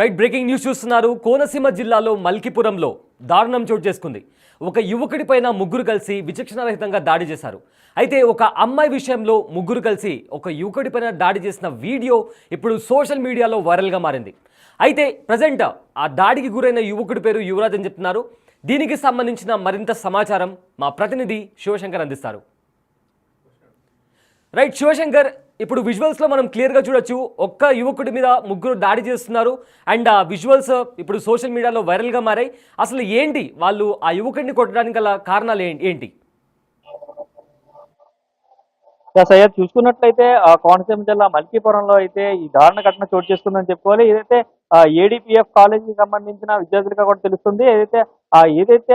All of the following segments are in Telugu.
రైట్ బ్రేకింగ్ న్యూస్ చూస్తున్నారు. కోనసీమ జిల్లాలో మల్కిపురంలో దారుణం చోటు చేసుకుంది. ఒక యువకుడిపైన ముగ్గురు కలిసి విచక్షణారహితంగా దాడి చేశారు. అయితే ఒక అమ్మాయి విషయంలో ముగ్గురు కలిసి ఒక యువకుడిపైన దాడి చేసిన వీడియో ఇప్పుడు సోషల్ మీడియాలో వైరల్గా మారింది. అయితే ప్రజెంట్ ఆ దాడికి గురైన యువకుడి పేరు యువరాజ్ అని చెప్తున్నారు. దీనికి సంబంధించిన మరింత సమాచారం మా ప్రతినిధి శివశంకర్ అందిస్తారు. రైట్ శివశంకర్ ఇప్పుడు విజువల్స్లో మనం క్లియర్గా చూడొచ్చు ఒక్క యువకుడి మీద ముగ్గురు దాడి చేస్తున్నారు అండ్ ఆ విజువల్స్ ఇప్పుడు సోషల్ మీడియాలో వైరల్గా మారాయి. అసలు ఏంటి? వాళ్ళు ఆ యువకుడిని కొట్టడానికి గల కారణాలు ఏంటి? సయ్యద్ చూసుకున్నట్లయితే కోనసీమ జిల్లా మల్కీపురంలో అయితే ఈ దారుణ ఘటన చోటు చేసుకుందని చెప్పుకోవాలి. ఏదైతే ఏడిపిఎఫ్ కాలేజీకి సంబంధించిన విద్యార్థులుగా కూడా తెలుస్తుంది. ఏదైతే ఏదైతే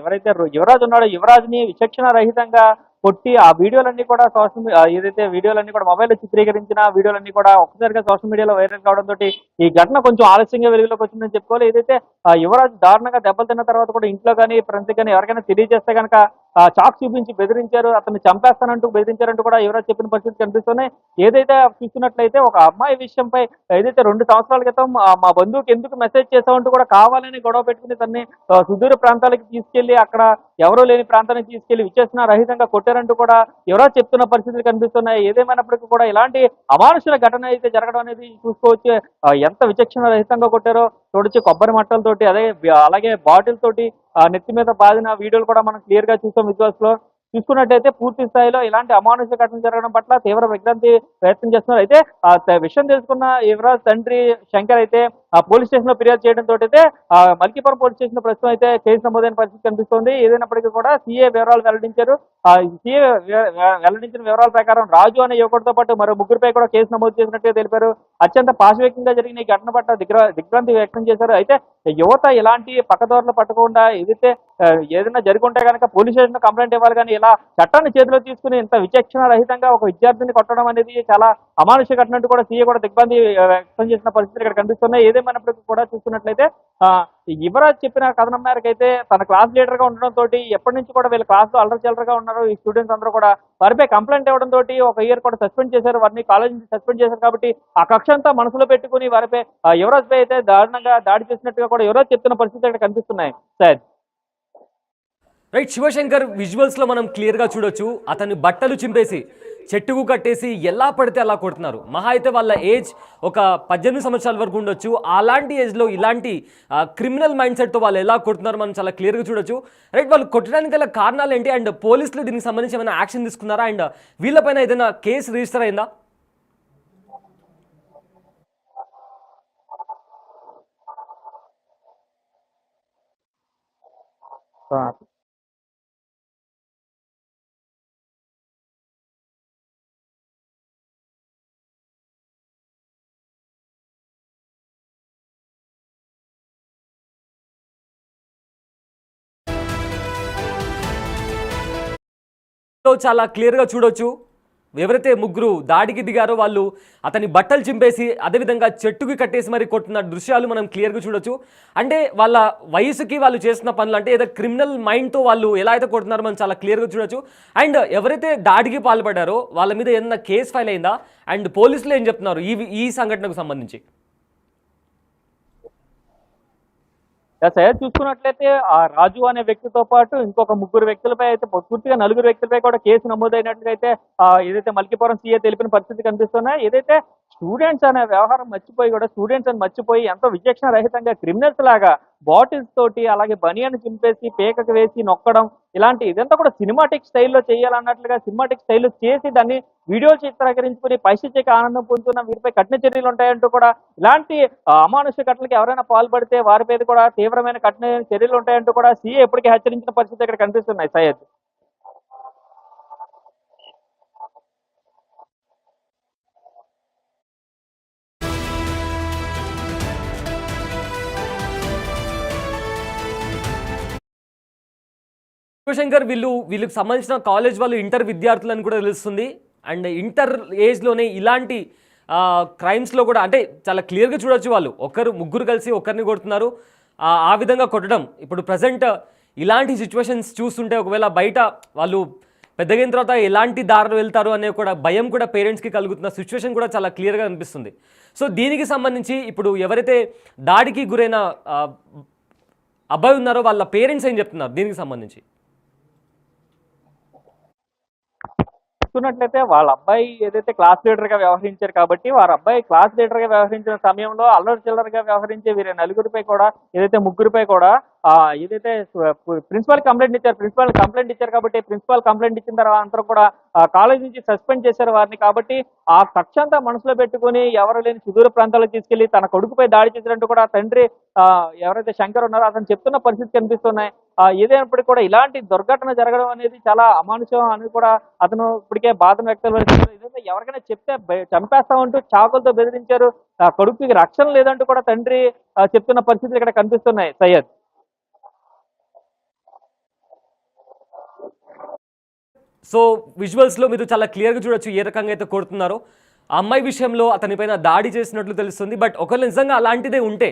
ఎవరైతే యువరాజ్ ఉన్నాడో యువరాజ్ని విచక్షణ రహితంగా కొట్టి ఆ వీడియోలన్నీ కూడా సోషల్ ఏదైతే వీడియోలన్నీ కూడా మొబైల్ చిత్రీకరించిన వీడియోలన్నీ కూడా ఒక్కసారిగా సోషల్ మీడియాలో వైరల్ కావడంతో ఈ ఘటన కొంచెం ఆలస్యంగా వెలుగులోకి వచ్చిందని చెప్పుకోవాలి. ఏదైతే యువరాజ్ దారుణంగా దెబ్బలు తిన్న తర్వాత కూడా ఇంట్లో కానీ ఫ్రెండ్స్ కానీ ఎవరికైనా తెలియజేస్తే కనుక చాక్ చూపించి బెదిరించారు అతన్ని చంపేస్తానంటూ బెదిరించారంటూ కూడా యువరాజ్ చెప్పిన పరిస్థితి కనిపిస్తున్నాయి. ఏదైతే చూస్తున్నట్లయితే ఒక అమ్మాయి విషయంపై ఏదైతే రెండు సంవత్సరాల క్రితం మా బంధువుకి ఎందుకు మెసేజ్ చేసామంటూ కూడా కావాలని గొడవ పెట్టుకుని తన్ని సుదూర ప్రాంతాలకి తీసుకెళ్ళి అక్కడ ఎవరూ లేని ప్రాంతానికి తీసుకెళ్ళి విచేసిన రహితంగా కొట్టారంటూ కూడా యువరాజ్ చెప్తున్న పరిస్థితులు కనిపిస్తున్నాయి. ఏదేమైనప్పటికీ కూడా ఇలాంటి అమానుషుల ఘటన అయితే జరగడం అనేది చూసుకోవచ్చు. ఎంత విచక్షణ రహితంగా కొట్టారో తుడిచి కొబ్బరి మట్టలతోటి అదే అలాగే బాటిల్ తోటి ఆ, నెత్తి మీద బాధిన వీడియోలు కూడా మనం క్లియర్గా చూసాం విజువల్స్లో. చూసుకున్నట్టయితే పూర్తి స్థాయిలో ఇలాంటి అమానుష ఘటన జరగడం పట్ల తీవ్ర విజ్ఞప్తి ప్రయత్నం చేస్తున్నారు. అయితే విషయం తెలుసుకున్న యువరాజ్ తండ్రి శంకర్ అయితే ఆ పోలీస్ స్టేషన్లో ఫిర్యాదు చేయడంతో అయితే ఆ మల్కీపురం పోలీస్ స్టేషన్ ప్రస్తుతం అయితే కేసు నమోదైన పరిస్థితి కనిపిస్తోంది. ఏదైనప్పటికీ కూడా సీఏ వివరాలు వెల్లడించారు. ఆ సీఏ వెల్లడించిన వివరాల ప్రకారం రాజు అనే యువకుడితో పాటు మరో ముగ్గురిపై కూడా కేసు నమోదు చేసినట్టుగా తెలిపారు. అత్యంత పాశవేకంగా జరిగిన ఈ ఘటన పట్ల దిగ్ర దిగ్భ్రాంతి వ్యక్తం చేశారు. అయితే యువత ఇలాంటి పక్కదోరలు పట్టకుండా ఏదైతే ఏదైనా జరుగుంటే కనుక పోలీస్ స్టేషన్ కంప్లైంట్ ఇవ్వాలి కానీ ఇలా చట్టాన్ని చేతిలో తీసుకుని ఇంత విచక్షణ రహితంగా ఒక విద్యార్థిని కొట్టడం అనేది చాలా అమానుష ఘటనట్టు కూడా సీఏ కూడా దిగ్భ్రాంతి వ్యక్తం చేసిన పరిస్థితులు ఇక్కడ కనిపిస్తున్నాయి. ఏదేమైనప్పటికీ కూడా చూసుకున్నట్లయితే యువరాజ్ చెప్పిన కథనం మేరకు అయితే తన క్లాస్ లీడర్గా ఉండడం తోటి ఎప్పటి నుంచి కూడా వీళ్ళ క్లాస్లో అల్లరి చిల్లరగా ఉన్నారు. ఈ స్టూడెంట్స్ అందరూ కూడా వారిపై కంప్లైంట్ ఇవ్వడం తోటి ఒక ఇయర్ కూడా సస్పెండ్ చేశారు. వారిని కాలేజ్ నుంచి సస్పెండ్ చేశారు కాబట్టి ఆ కక్ష అంతా మనసులో పెట్టుకుని వారిపై యువరాజ్ పై అయితే దారుణంగా దాడి చేసినట్టుగా కూడా యువరాజ్ చెప్తున్న పరిస్థితి అక్కడ కనిపిస్తున్నాయి. సార్. రైట్ శివశంకర్ విజువల్స్లో మనం క్లియర్గా చూడొచ్చు. అతని బట్టలు చింపేసి చెట్టుకు కట్టేసి ఎలా పడితే అలా కొడుతున్నారు. మహా అయితే వాళ్ళ ఏజ్ ఒక పద్దెనిమిది సంవత్సరాల వరకు ఉండొచ్చు. అలాంటి ఏజ్లో ఇలాంటి క్రిమినల్ మైండ్ సెట్తో వాళ్ళు ఎలా కొడుతున్నారు మనం చాలా క్లియర్గా చూడొచ్చు. రైట్ వాళ్ళు కొట్టడానికి గల కారణాలు ఏంటి? అండ్ పోలీసులు దీనికి సంబంధించి ఏమైనా యాక్షన్ తీసుకున్నారా? అండ్ వీళ్ళపైన ఏదైనా కేసు రిజిస్టర్ అయిందా? లో చాలా క్లియర్గా చూడొచ్చు. ఎవరైతే ముగ్గురు దాడికి దిగారో వాళ్ళు అతని బట్టలు చింపేసి అదేవిధంగా చెట్టుకి కట్టేసి మరి కొట్టిన దృశ్యాలు మనం క్లియర్గా చూడొచ్చు. అంటే వాళ్ళ వయసుకి వాళ్ళు చేస్తున్న పనులు అంటే ఏదో క్రిమినల్ మైండ్తో వాళ్ళు ఎలా అయితే కొడుతున్నారో మనం చాలా క్లియర్గా చూడొచ్చు. అండ్ ఎవరైతే దాడికి పాల్పడారో వాళ్ళ మీద ఏదైనా కేసు ఫైల్ అయిందా? అండ్ పోలీసులు ఏం చెప్తున్నారు ఈ ఈ సంఘటనకు సంబంధించి? సయ్యద్ చూసుకున్నట్లయితే ఆ రాజు అనే వ్యక్తితో పాటు ఇంకొక ముగ్గురు వ్యక్తులపై అయితే పూర్తిగా నలుగురు వ్యక్తులపై కూడా కేసు నమోదైనట్లుగా అయితే ఏదైతే మల్కీపురం సీఏ తెలిపిన పరిస్థితి కనిపిస్తున్నాయి ఏదైతే స్టూడెంట్స్ అనే వ్యవహారం మర్చిపోయి కూడా స్టూడెంట్స్ అని మర్చిపోయి ఎంతో విచక్షణ రహితంగా క్రిమినల్స్ లాగా బాటిల్స్ తోటి అలాగే బనియన్ చింపేసి పేకకు వేసి నొక్కడం ఇలాంటి ఇదంతా కూడా సినిమాటిక్ స్టైల్లో చేయాలన్నట్లుగా సినిమాటిక్ స్టైల్లో చేసి దాన్ని వీడియోలు చిత్రీకరించుకుని పైశాచిక ఆనందం పొందుతున్న వీరిపై కఠిన చర్యలు ఉంటాయంటూ కూడా ఇలాంటి అమానుష్య ఘటనలకు ఎవరైనా పాల్పడితే వారి మీద కూడా తీవ్రమైన కఠిన చర్యలు ఉంటాయంటూ కూడా సీఏ ఎప్పటికీ హెచ్చరించిన పరిస్థితి ఇక్కడ కనిపిస్తున్నాయి సయ్యద్. శివశంకర్ వీళ్ళు వీళ్ళకి సంబంధించిన కాలేజ్ వాళ్ళు ఇంటర్ విద్యార్థులని కూడా తెలుస్తుంది. అండ్ ఇంటర్ ఏజ్లోనే ఇలాంటి క్రైమ్స్లో కూడా అంటే చాలా క్లియర్గా చూడొచ్చు వాళ్ళు. ఒకరు ముగ్గురు కలిసి ఒకరిని కొడుతున్నారు. ఆ, విధంగా కొట్టడం. ఇప్పుడు ప్రజెంట్ ఇలాంటి సిచ్యువేషన్స్ చూస్తుంటే ఒకవేళ బయట వాళ్ళు పెద్దగైన తర్వాత ఎలాంటి దారులు వెళ్తారు అనే కూడా భయం కూడా పేరెంట్స్కి కలుగుతున్న సిచ్యువేషన్ కూడా చాలా క్లియర్గా అనిపిస్తుంది సో దీనికి సంబంధించి ఇప్పుడు ఎవరైతే దాడికి గురైన అబ్బాయి ఉన్నారో వాళ్ళ పేరెంట్స్ ఏం చెప్తున్నారు దీనికి సంబంధించి? చూసుకున్నట్లయితే వాళ్ళ అబ్బాయి ఏదైతే క్లాస్ లీడర్గా వ్యవహరించారు కాబట్టి వారి అబ్బాయి క్లాస్ లీడర్గా వ్యవహరించిన సమయంలో అల్లరి చిల్లరగా వ్యవహరించే వీరి నలుగురిపై కూడా ఏదైతే ముగ్గురిపై కూడా ఏదైతే ప్రిన్సిపల్ కంప్లైంట్ ఇచ్చారు ప్రిన్సిపల్ కంప్లైంట్ ఇచ్చారు కాబట్టి ప్రిన్సిపల్ కంప్లైంట్ ఇచ్చిన తర్వాత అందరూ కూడా కాలేజ్ నుంచి సస్పెండ్ చేశారు వారిని కాబట్టి ఆ కక్ష అంతా మనసులో పెట్టుకుని ఎవరు లేని సుదూర ప్రాంతాలకు తీసుకెళ్ళి తన కొడుకుపై దాడి చేసినట్టు కూడా తండ్రి ఎవరైతే శంకర్ ఉన్నారో అతను చెప్తున్న పరిస్థితి కనిపిస్తున్నాయి. ఏదైనప్పటికీ కూడా ఇలాంటి దుర్ఘటన జరగడం అనేది చాలా అమానుషం అని కూడా అతను ఇప్పటికే బాధను వ్యక్తం ఇదంతా ఎవరికైనా చెప్తే చంపేస్తామంటూ చాకులతో బెదిరించారు. కొడుకుకి రక్షణ లేదంటూ కూడా తండ్రి చెప్తున్న పరిస్థితులు ఇక్కడ కనిపిస్తున్నాయి. సయ్యద్. సో విజువల్స్లో మీరు చాలా క్లియర్గా చూడొచ్చు ఏ రకంగా అయితే కొడుతున్నారో. ఆ అమ్మాయి విషయంలో అతనిపైన దాడి చేసినట్లు తెలుస్తుంది. బట్ ఒకవేళ నిజంగా అలాంటిదే ఉంటే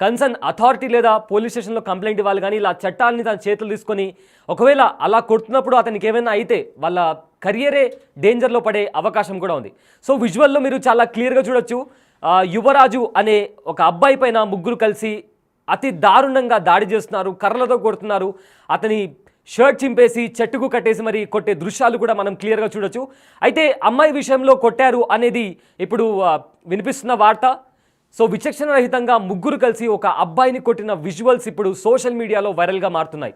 కన్సర్న్ అథారిటీ లేదా పోలీస్ స్టేషన్లో కంప్లైంట్ ఇవ్వాలి కానీ ఇలా చట్టాన్ని తన చేతులు తీసుకొని ఒకవేళ అలా కొడుతున్నప్పుడు అతనికి ఏమైనా అయితే వాళ్ళ కరియరే డేంజర్లో పడే అవకాశం కూడా ఉంది. సో విజువల్లో మీరు చాలా క్లియర్గా చూడొచ్చు. యువరాజు అనే ఒక అబ్బాయి పైన ముగ్గురు కలిసి అతి దారుణంగా దాడి చేస్తున్నారు కర్రలతో కొడుతున్నారు. అతని షర్ట్ చింపేసి చెట్టుకు కట్టేసి మరి కొట్టే దృశ్యాలు కూడా మనం క్లియర్గా చూడొచ్చు. అయితే అమ్మాయి విషయంలో కొట్టారు అనేది ఇప్పుడు వినిపిస్తున్న వార్త. సో విచక్షణ రహితంగా ముగ్గురు కలిసి ఒక అబ్బాయిని కొట్టిన విజువల్స్ ఇప్పుడు సోషల్ మీడియాలో వైరల్గా మారుతున్నాయి.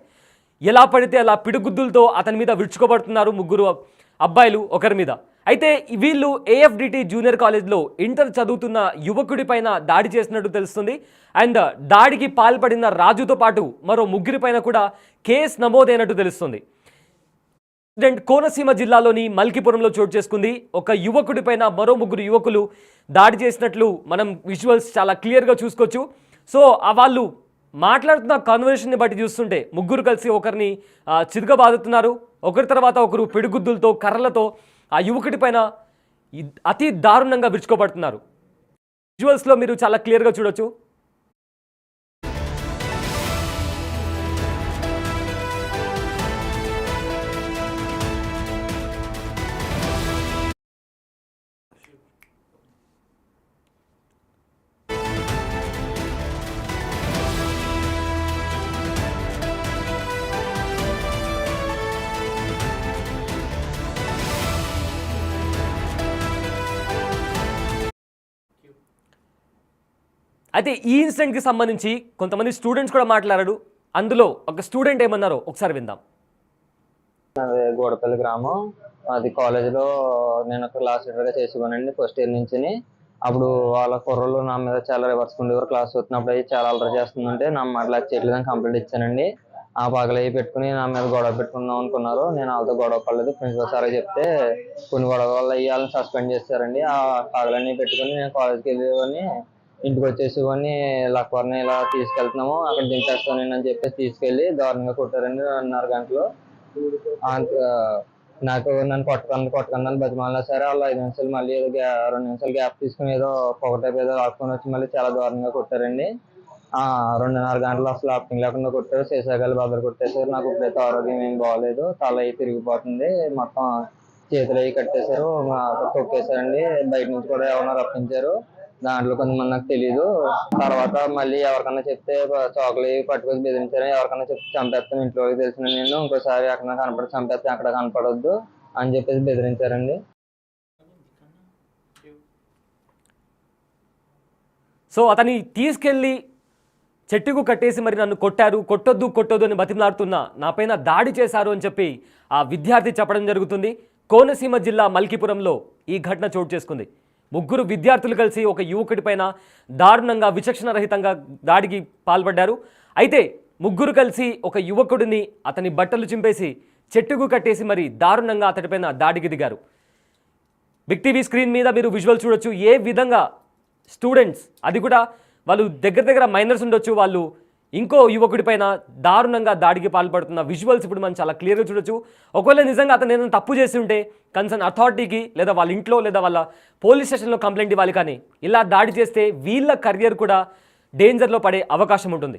ఎలా పడితే అలా పిడుగుద్దులతో అతని మీద విడుచుకోబడుతున్నారు ముగ్గురు అబ్బాయిలు ఒకరి మీద. అయితే వీళ్ళు ఏఎఫ్డిటి జూనియర్ కాలేజ్లో ఇంటర్ చదువుతున్న యువకుడి పైన దాడి చేసినట్టు తెలుస్తుంది. అండ్ దాడికి పాల్పడిన రాజుతో పాటు మరో ముగ్గురి పైన కూడా కేసు నమోదైనట్టు తెలుస్తుంది. ఇన్సిడెంట్ కోనసీమ జిల్లాలోని మల్కీపురంలో చోటు చేసుకుంది. ఒక యువకుడి పైన మరో ముగ్గురు యువకులు దాడి చేసినట్లు మనం విజువల్స్ చాలా క్లియర్గా చూసుకోవచ్చు. సో ఆ వాళ్ళు మాట్లాడుతున్న కాన్వర్సేషన్ని బట్టి చూస్తుంటే ముగ్గురు కలిసి ఒకరిని చిరుగబాదుతున్నారు ఒకరి తర్వాత ఒకరు పిడిగుద్దులతో కర్రలతో ఆ యువకుడి పైన అతి దారుణంగా విరుచుకోబడుతున్నారు. విజువల్స్లో మీరు చాలా క్లియర్గా చూడొచ్చు. అయితే ఈ ఇన్సిడెంట్కి సంబంధించి కొంతమంది స్టూడెంట్స్ కూడా మాట్లాడారు. అందులో ఒక స్టూడెంట్ ఏమన్నారో ఒకసారి విందాం. అది గోడపల్లి గ్రామం. అది కాలేజీలో నేను ఒక క్లాస్ లీడర్గా చేసుకున్నానండి ఫస్ట్ ఇయర్ నుంచి అప్పుడు వాళ్ళ కుర్రలు నా మీద చాలా రివర్స్ ఉండేవారు. క్లాస్ వస్తున్నప్పుడు అవి చాలా అలర్ చేస్తుందంటే నా మాటలు చేయట్లేదని కంప్లైంట్ ఇచ్చానండి. ఆ పగలవి పెట్టుకుని నా మీద గొడవ పెట్టుకుందాం అనుకున్నారు. నేను వాళ్ళతో గొడవ పడలేదు. ప్రిన్సిపల్ సార్ చెప్తే కొన్ని గొడవ వల్ల వాళ్ళని సస్పెండ్ చేశారండి ఆ పగలన్నీ పెట్టుకుని నేను కాలేజ్కి వెళ్ళేవాడిని. ఇంటికి వచ్చేసేవాడిని లక్వర్ని ఇలా తీసుకెళ్తున్నాము అక్కడ దింపేస్తాను అని చెప్పేసి తీసుకెళ్ళి దారుణంగా కొట్టారండి రెండున్నర గంటలు. నాకు నన్ను కొట్టకండి కొట్టకండి అని బతిమాలినా సరే వాళ్ళు ఐదు నిమిషాలు మళ్ళీ ఏదో గ్యా రెండు నిమిషాలు గ్యాప్ తీసుకుని ఏదో పొగటైపు ఏదో రాసుకొని వచ్చి మళ్ళీ చాలా దారుణంగా కొట్టారండి. రెండున్నర గంటలు అసలు ఆప్టింగ్ లేకుండా కొట్టారు. శేషాగాలు బదులు కొట్టేశారు. నాకు ఇప్పుడైతే ఆరోగ్యం ఏం బాగోలేదు తల అయి తిరిగిపోతుంది. మొత్తం చేతులు అవి కట్టేశారు. తొక్కేశారండి. బయట నుంచి కూడా ఎవరన్నా రప్పించారు. దాంట్లో కొంతమంది నాకు తెలియదు తర్వాత మళ్ళీ ఎవరికన్నా చెప్తే చాకులు పట్టుకొని బెదిరించారు ఎవరికన్నా చెప్తే చంపేస్తాను. ఇంట్లో తెలిసిన నేను ఇంకోసారి అక్కడ కనపడి చంపేస్తే అక్కడ కనపడొద్దు అని చెప్పేసి బెదిరించారండి. సో అతని తీసుకెళ్ళి చెట్టుకు కట్టేసి మరి నన్ను కొట్టారు. కొట్టొద్దు కొట్టొద్దు అని బతిమలాడుతున్నా నాపైన దాడి చేశారు అని చెప్పి ఆ విద్యార్థి చెప్పడం జరుగుతుంది. కోనసీమ జిల్లా మల్కీపురంలో ఈ ఘటన చోటు చేసుకుంది. ముగ్గురు విద్యార్థులు కలిసి ఒక యువకుడి పైన దారుణంగా విచక్షణ రహితంగా దాడికి పాల్పడ్డారు. అయితే ముగ్గురు కలిసి ఒక యువకుడిని అతని బట్టలు చింపేసి చెట్టుకు కట్టేసి మరి దారుణంగా అతడిపైన దాడికి దిగారు. బిగ్ టీవీ స్క్రీన్ మీద మీరు విజువల్ చూడొచ్చు. ఏ విధంగా స్టూడెంట్స్ అది కూడా వాళ్ళు దగ్గర దగ్గర మైనర్స్ ఉండొచ్చు వాళ్ళు ఇంకో యువకుడి పైన దారుణంగా దాడికి పాల్పడుతున్న విజువల్స్ ఇప్పుడు మనం చాలా క్లియర్గా చూడొచ్చు. ఒకవేళ నిజంగా అతను ఏదైనా తప్పు చేసి ఉంటే కన్సర్న్ అథారిటీకి లేదా వాళ్ళ ఇంట్లో లేదా వాళ్ళ పోలీస్ స్టేషన్లో కంప్లైంట్ ఇవ్వాలి కానీ ఇలా దాడి చేస్తే వీళ్ళ కెరియర్ కూడా డేంజర్లో పడే అవకాశం ఉంటుంది.